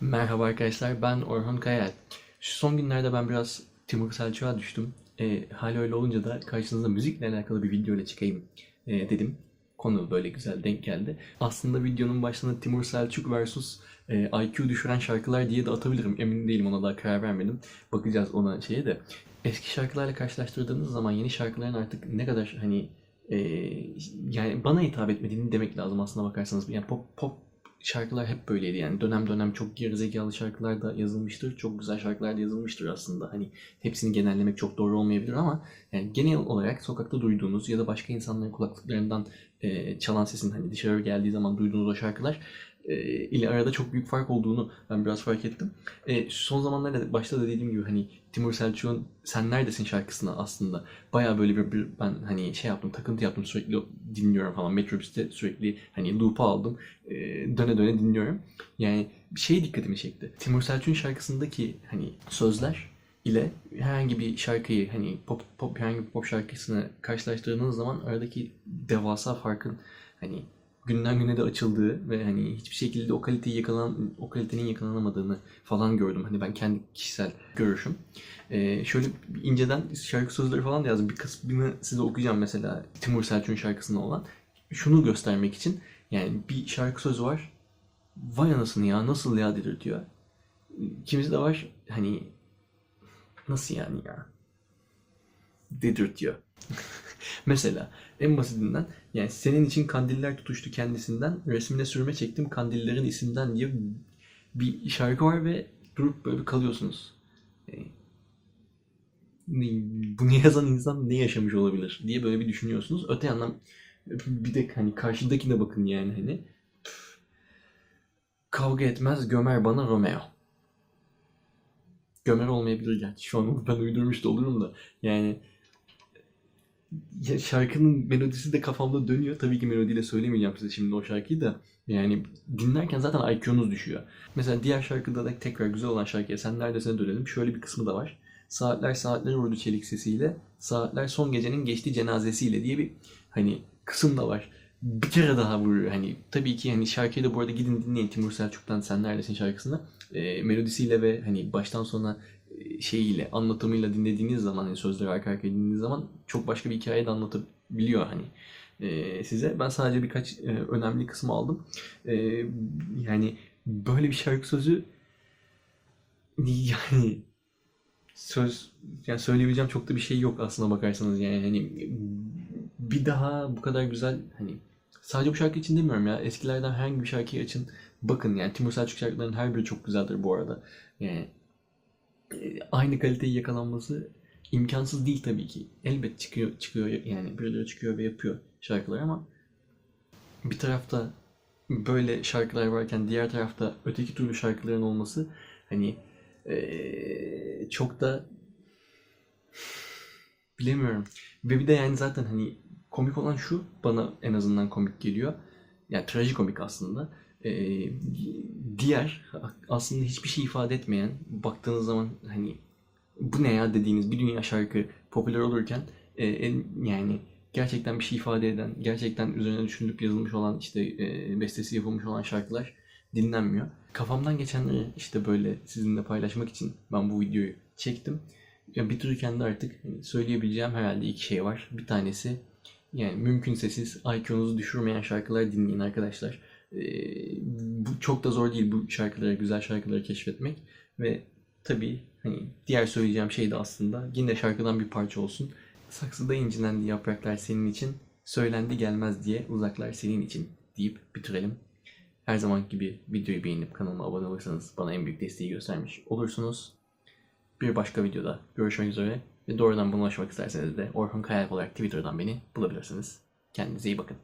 Merhaba arkadaşlar, ben Orhun Kayal. Şu son günlerde ben biraz Timur Selçuk'a düştüm. E, hal öyle olunca da karşınıza müzikle alakalı bir video ile çıkayım e, dedim. Konu böyle güzel denk geldi. Aslında videonun başlığını Timur Selçuk vs e, IQ düşüren şarkılar diye de atabilirim. Emin değilim ona daha karar vermedim. Bakacağız ona şeye de. Eski şarkılarla karşılaştırdığınız zaman yeni şarkıların artık ne kadar hani e, yani bana hitap etmediğini demek lazım aslına bakarsanız. Yani pop pop şarkılar hep böyleydi yani dönem dönem çok gerizekalı şarkılar da yazılmıştır. Çok güzel şarkılar da yazılmıştır aslında. Hani hepsini genellemek çok doğru olmayabilir ama yani genel olarak sokakta duyduğunuz ya da başka insanların kulaklıklarından e, çalan sesin hani dışarı geldiği zaman duyduğunuz o şarkılar e, ile arada çok büyük fark olduğunu ben biraz fark ettim. E, son zamanlarda başta da dediğim gibi hani Timur Selçuk'un Sen Neredesin şarkısına aslında baya böyle bir, bir ben hani şey yaptım takıntı yaptım sürekli dinliyorum falan metrobüste sürekli hani loop'a aldım e, döne döne dinliyorum. Yani bir şey dikkatimi çekti. Timur Selçuk'un şarkısındaki hani sözler ile herhangi bir şarkıyı hani pop, pop herhangi bir pop şarkısını karşılaştırdığınız zaman aradaki devasa farkın hani günden güne de açıldığı ve hani hiçbir şekilde o kaliteyi yakalan o kalitenin yakalanamadığını falan gördüm. Hani ben kendi kişisel görüşüm. Ee, şöyle inceden şarkı sözleri falan da yazdım. Bir kısmını size okuyacağım mesela Timur Selçuk'un şarkısında olan. Şunu göstermek için yani bir şarkı sözü var. Vay anasını ya nasıl ya dedirtiyor. Kimisi de var hani nasıl yani ya dedirtiyor. Mesela en basitinden yani senin için kandiller tutuştu kendisinden resmine sürme çektim kandillerin isimden diye bir şarkı var ve durup böyle kalıyorsunuz. Yani, bunu yazan insan ne yaşamış olabilir diye böyle bir düşünüyorsunuz. Öte yandan bir de hani karşıdakine bakın yani hani kavga etmez gömer bana Romeo. Gömer olmayabilir gerçi şu an ben uydurmuş da olurum da yani ya şarkının melodisi de kafamda dönüyor. Tabii ki melodiyle söylemeyeceğim size şimdi o şarkıyı da. Yani dinlerken zaten IQ'nuz düşüyor. Mesela diğer şarkıda da tekrar güzel olan şarkıya Sen Neredesin'e dönelim. Şöyle bir kısmı da var. Saatler saatleri vurdu çelik sesiyle. Saatler son gecenin geçti cenazesiyle diye bir hani kısım da var. Bir kere daha vuruyor. Hani tabii ki hani şarkıyı da bu arada gidin dinleyin Timur Selçuk'tan Sen Neredesin şarkısını. E, melodisiyle ve hani baştan sona şeyiyle, anlatımıyla dinlediğiniz zaman, hani sözleri arka arkaya dinlediğiniz zaman çok başka bir hikaye de anlatabiliyor hani e, size. Ben sadece birkaç e, önemli kısmı aldım. E, yani böyle bir şarkı sözü yani söz yani söyleyebileceğim çok da bir şey yok aslına bakarsanız yani hani bir daha bu kadar güzel hani sadece bu şarkı için demiyorum ya eskilerden herhangi bir şarkıyı açın bakın yani Timur Selçuk şarkılarının her biri çok güzeldir bu arada yani aynı kaliteyi yakalanması imkansız değil tabii ki. Elbet çıkıyor çıkıyor yani birileri çıkıyor ve yapıyor şarkılar ama bir tarafta böyle şarkılar varken diğer tarafta öteki türlü şarkıların olması hani eee, çok da bilemiyorum. Ve bir de yani zaten hani komik olan şu bana en azından komik geliyor. Yani trajikomik aslında. Ee, diğer aslında hiçbir şey ifade etmeyen baktığınız zaman hani bu ne ya dediğiniz bir dünya şarkı popüler olurken e, en, yani gerçekten bir şey ifade eden, gerçekten üzerine düşünülüp yazılmış olan işte e, bestesi yapılmış olan şarkılar dinlenmiyor. Kafamdan geçenleri işte böyle sizinle paylaşmak için ben bu videoyu çektim. Ya bitirirken de artık hani söyleyebileceğim herhalde iki şey var. Bir tanesi yani mümkünse siz IQ'nuzu düşürmeyen şarkılar dinleyin arkadaşlar. Ee, bu çok da zor değil bu şarkıları, güzel şarkıları keşfetmek. Ve tabii hani diğer söyleyeceğim şey de aslında yine şarkıdan bir parça olsun. Saksıda incinendi yapraklar senin için, söylendi gelmez diye uzaklar senin için deyip bitirelim. Her zaman gibi videoyu beğenip kanalıma abone olursanız bana en büyük desteği göstermiş olursunuz. Bir başka videoda görüşmek üzere ve doğrudan bana ulaşmak isterseniz de Orhun Kayalp olarak Twitter'dan beni bulabilirsiniz. Kendinize iyi bakın.